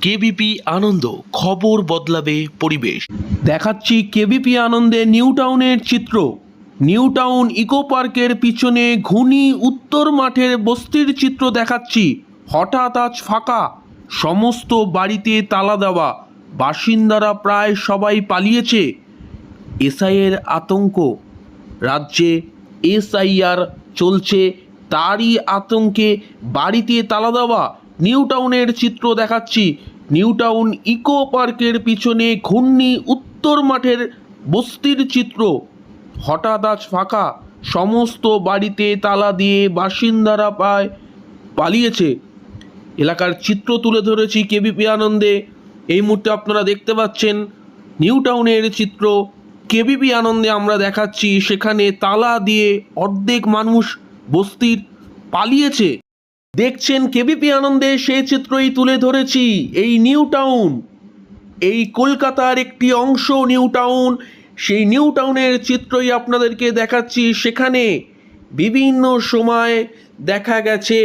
KBP আনন্দ খবর বদলাবে পরিবেশ। দেখাচ্ছি কেবিপি আনন্দে নিউ টাউনের চিত্র। নিউ টাউন ইকো পার্কের পিছনে ঘুনি উত্তর মাঠের বস্তির চিত্র দেখাচ্ছি। হঠাৎ আজ ফাঁকা। সমস্ত বাড়িতে তালা দেওয়া। বাসিন্দারা প্রায় সবাই পালিয়েছে। এসআইয়ের আতঙ্ক। রাজ্যে এসআইআর চলছে। তারই আতঙ্কে বাড়িতে তালা দেওয়া। নিউ টাউনের চিত্র দেখাচ্ছি। নিউ টাউন ইকো পার্কের পিছনে ঘূর্ণি উত্তর মাঠের বস্তির চিত্র। হঠাৎ আজ ফাঁকা। সমস্ত বাড়িতে তালা দিয়ে বাসিন্দারা পায় পালিয়েছে। এলাকার চিত্র তুলে ধরেছি কেবিপি আনন্দে। এই মুহূর্তে আপনারা দেখতে পাচ্ছেন নিউ টাউনের চিত্র। কেবিপি আনন্দে আমরা দেখাচ্ছি সেখানে তালা দিয়ে অর্ধেক মানুষ বস্তির পালিয়েছে। দেখছেন কেবিপি আনন্দে সে চিত্রই তুলে ধরেছি, এই নিউ টাউন। এই কলকাতার একটি অংশ নিউ টাউন, সেই নিউ টাউনের চিত্রই আপনাদেরকে দেখাচ্ছি সেখানে। বিভিন্ন সময় দেখা গেছে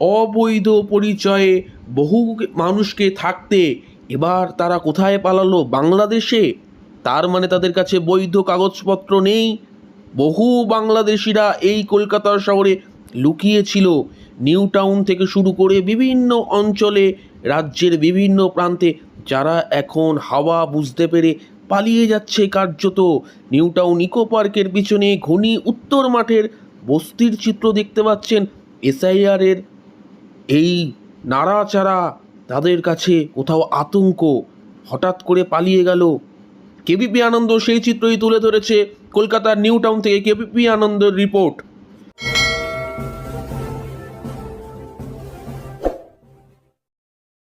অবৈধ পরিচয়ে বহু মানুষকে থাকতে। এবার তারা কোথায় পালালো? বাংলাদেশে? তার মানে তাদের কাছে বৈধ কাগজপত্র নেই। বহু বাংলাদেশিরা এই কলকাতা শহরে লুকিয়েছিল। নিউ টাউন থেকে শুরু করে বিভিন্ন অঞ্চলে, রাজ্যের বিভিন্ন প্রান্তে যারা এখন হাওয়া বুঝতে পেরে পালিয়ে যাচ্ছে কার্যত। নিউ টাউন ইকো পার্কের পিছনে ঘনি উত্তর মাঠের বস্তির চিত্র দেখতে পাচ্ছেন এসআইআরের এই নাড়াচাড়া। তাদের কাছে কোথাও আতঙ্ক। হঠাৎ করে পালিয়ে গেল। কেবিপি আনন্দ সেই চিত্রই তুলে ধরেছে কলকাতার নিউ টাউন থেকে কেবিপি আনন্দের রিপোর্ট।